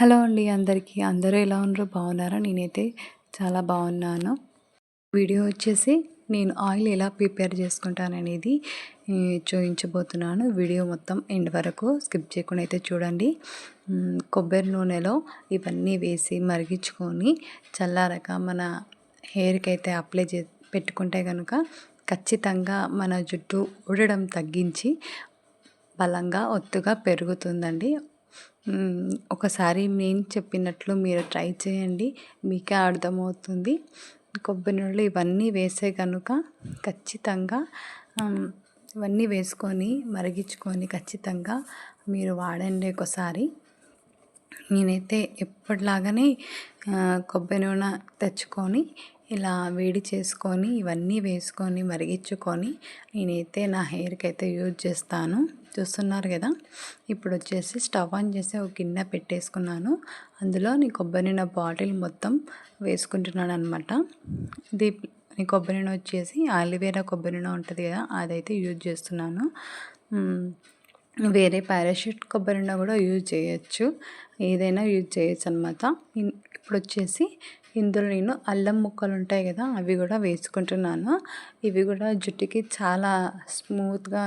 Hello అండి అందరికీ. అందరూ ఎలా ఉన్నారు? బాగున్నారా? నేనైతే చాలా బాగున్నాను. వీడియో వచ్చేసి నేను ఆయిల్ ఎలా ప్రిపేర్ చేసుకుంటాననేది చూపించబోతున్నాను వీడియో మొత్తం ఎండ్ వరకు స్కిప్ చేయకుండా అయితే చూడండి. కొబ్బరి నూనెలో ఇవన్నీ వేసి మరిగించుకొని చల్లారక మన హెయిర్కి అయితే అప్లై చే పెట్టుకుంటే కనుక ఖచ్చితంగా మన జుట్టు ఊడడం తగ్గించి బలంగా ఒత్తుగా పెరుగుతుందండి. ఒకసారి నేను చెప్పినట్లు మీరు ట్రై చేయండి. మీకే అర్థమవుతుంది. కొబ్బరి నూనెలు ఇవన్నీ వేసే కనుక ఖచ్చితంగా ఇవన్నీ వేసుకొని మరిగించుకొని ఖచ్చితంగా మీరు వాడండి ఒకసారి. నేనైతే ఎప్పటిలాగానే కొబ్బరి నూనె తెచ్చుకొని ఇలా వేడి చేసుకొని ఇవన్నీ వేసుకొని మరిగించుకొని నేనైతే నా హెయిర్కి అయితే యూజ్ చేస్తాను. చూస్తున్నారు కదా? ఇప్పుడు వచ్చేసి స్టవ్ ఆన్ చేసి ఒక గిన్నె పెట్టేసుకున్నాను. అందులో నీ కొబ్బరి నూనె బాటిల్ మొత్తం వేసుకుంటున్నాను అనమాట ఇది నీ కొబ్బరి నూనె వచ్చేసి ఆలివేరా కొబ్బరి నూనె ఉంటుంది కదా? అదైతే యూజ్ చేస్తున్నాను. వేరే పారాషూట్ కొబ్బరి కూడా యూజ్ చేయొచ్చు. ఏదైనా యూజ్ చేయొచ్చు అనమాట ఇప్పుడు వచ్చేసి ఇందులో నేను అల్లం ముక్కలు ఉంటాయి కదా అవి కూడా వేసుకుంటున్నాను. ఇవి కూడా జుట్టుకి చాలా స్మూత్గా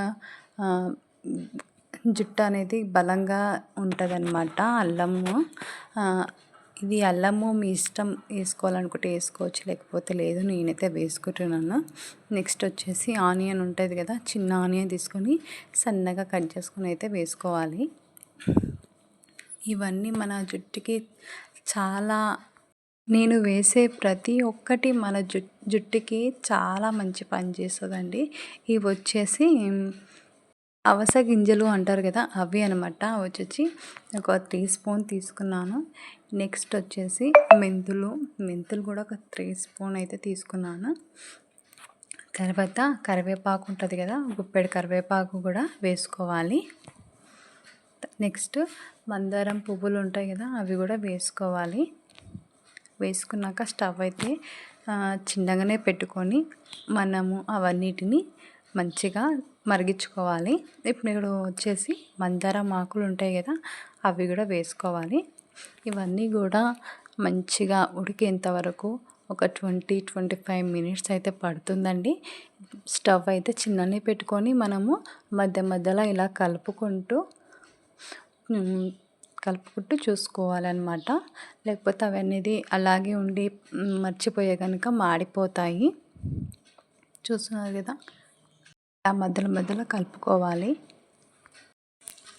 జుట్టు అనేది బలంగా ఉంటుంది అన్నమాట అల్లము ఇది అల్లము మీ ఇష్టం వేసుకోవాలనుకుంటే వేసుకోవచ్చు లేకపోతే లేదు నేనైతే వేసుకుంటున్నాను. నెక్స్ట్ వచ్చేసి ఆనియన్ ఉంటుంది కదా చిన్న ఆనియన్ తీసుకొని సన్నగా కట్ చేసుకొని అయితే వేసుకోవాలి. ఇవన్నీ మన జుట్టుకి చాలా నేను వేసే ప్రతి ఒక్కటి మన జు జుట్టుకి చాలా మంచి పని చేస్తుందండి. ఇవి వచ్చేసి అవస గింజలు అంటారు కదా అవి అనమాట. వచ్చేసి ఒక త్రీ స్పూన్ తీసుకున్నాను. నెక్స్ట్ వచ్చేసి మెంతులు. మెంతులు కూడా ఒక త్రీ స్పూన్ అయితే తీసుకున్నాను. తర్వాత కరివేపాకు ఉంటుంది కదా గుప్పెడు కరివేపాకు కూడా వేసుకోవాలి. నెక్స్ట్ మందారం పువ్వులు ఉంటాయి కదా అవి కూడా వేసుకోవాలి. వేసుకున్నాక స్టవ్ అయితే చిన్నగానే పెట్టుకొని మనము అవన్నిటిని మంచిగా మరిగించుకోవాలి. ఇప్పుడు వచ్చేసి మందారం ఆకులు ఉంటాయి కదా అవి కూడా వేసుకోవాలి. ఇవన్నీ కూడా మంచిగా ఉడికేంత వరకు ఒక ట్వంటీ ట్వంటీ ఫైవ్ మినిట్స్ అయితే పడుతుందండి. స్టవ్ అయితే చిన్ననే పెట్టుకొని మనము మధ్య మధ్యలో ఇలా కలుపుకుంటూ కలుపుకుంటూ చూసుకోవాలన్నమాట. లేకపోతే అవి అనేది అలాగే ఉండి మర్చిపోయే కనుక మాడిపోతాయి. చూస్తున్నారు కదా? మధ్యలో మధ్యలో కలుపుకోవాలి.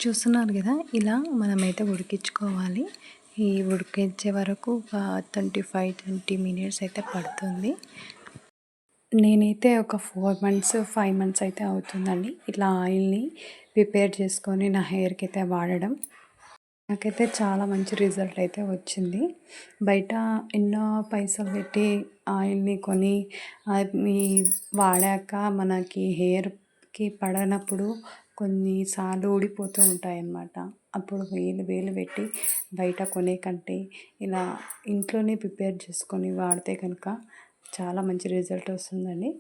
చూస్తున్నారు కదా? ఇలా మనమైతే ఉడికించుకోవాలి. ఈ ఉడికించే వరకు ఒక ట్వంటీ ఫైవ్ ట్వంటీ మినిట్స్ అయితే పడుతుంది. నేనైతే ఒక ఫోర్ మంత్స్ ఫైవ్ మంత్స్ అయితే అవుతుందండి. ఇట్లా ఆయిల్ని ప్రిపేర్ చేసుకొని నా హెయిర్కి అయితే వాడడం. నాకైతే చాలా మంచి రిజల్ట్ అయితే వచ్చింది. బయట ఎన్నో పైసలు పెట్టి ఆయిల్ని కొని మీ వాడాక మనకి హెయిర్కి పడనప్పుడు కొన్నిసార్లు ఊడిపోతూ ఉంటాయి అన్నమాట అప్పుడు వేలు వేలు పెట్టి బయట కొనే కంటే ఇలా ఇంట్లోనే ప్రిపేర్ చేసుకొని వాడితే కనుక చాలా మంచి రిజల్ట్ వస్తుందండి.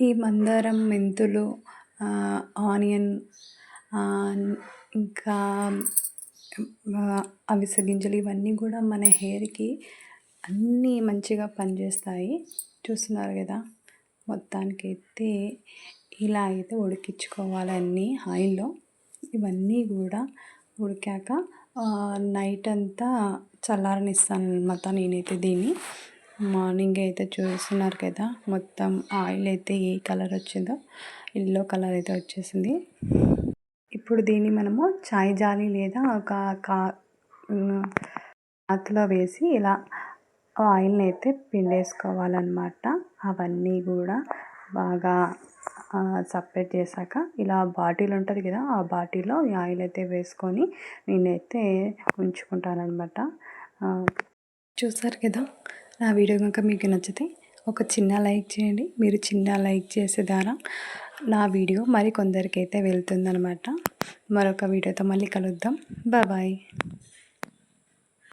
ఈ మందారం మెంతులు ఆనియన్ ఇంకా అవిసె గింజలు ఇవన్నీ కూడా మన హెయిర్కి అన్నీ మంచిగా పనిచేస్తాయి. చూస్తున్నారు కదా? మొత్తానికి అయితే ఇలా అయితే ఉడికించుకోవాలి అన్నీ ఆయిల్లో. ఇవన్నీ కూడా ఉడికాక నైట్ అంతా చల్లారనిస్తాను అనమాట నేనైతే దీన్ని. మార్నింగ్ అయితే చూస్తున్నారు కదా? మొత్తం ఆయిల్ అయితే ఏ కలర్ వచ్చిందో ఎల్లో కలర్ అయితే వచ్చేసింది. ఇప్పుడు దీన్ని మనము చాయ్ జాలి లేదా ఒక కా క్లాత్లో వేసి ఇలా ఆయిల్ని అయితే పిండేసుకోవాలన్నమాట. అవన్నీ కూడా బాగా సపరేట్ చేశాక ఇలా బాటిల్ ఉంటుంది కదా ఆ బాటిల్లో ఈ ఆయిల్ అయితే వేసుకొని నేనైతే ఉంచుకుంటానమాట చూసారు కదా నా వీడియో కనుక మీకు నచ్చితే ఒక చిన్న లైక్ చేయండి. మీరు చిన్న లైక్ చేసే ద్వారా నా వీడియో మరి కొందరికైతే వెళ్తుందనమాట మరొక వీడియోతో మళ్ళీ కలుద్దాం. బాయ్.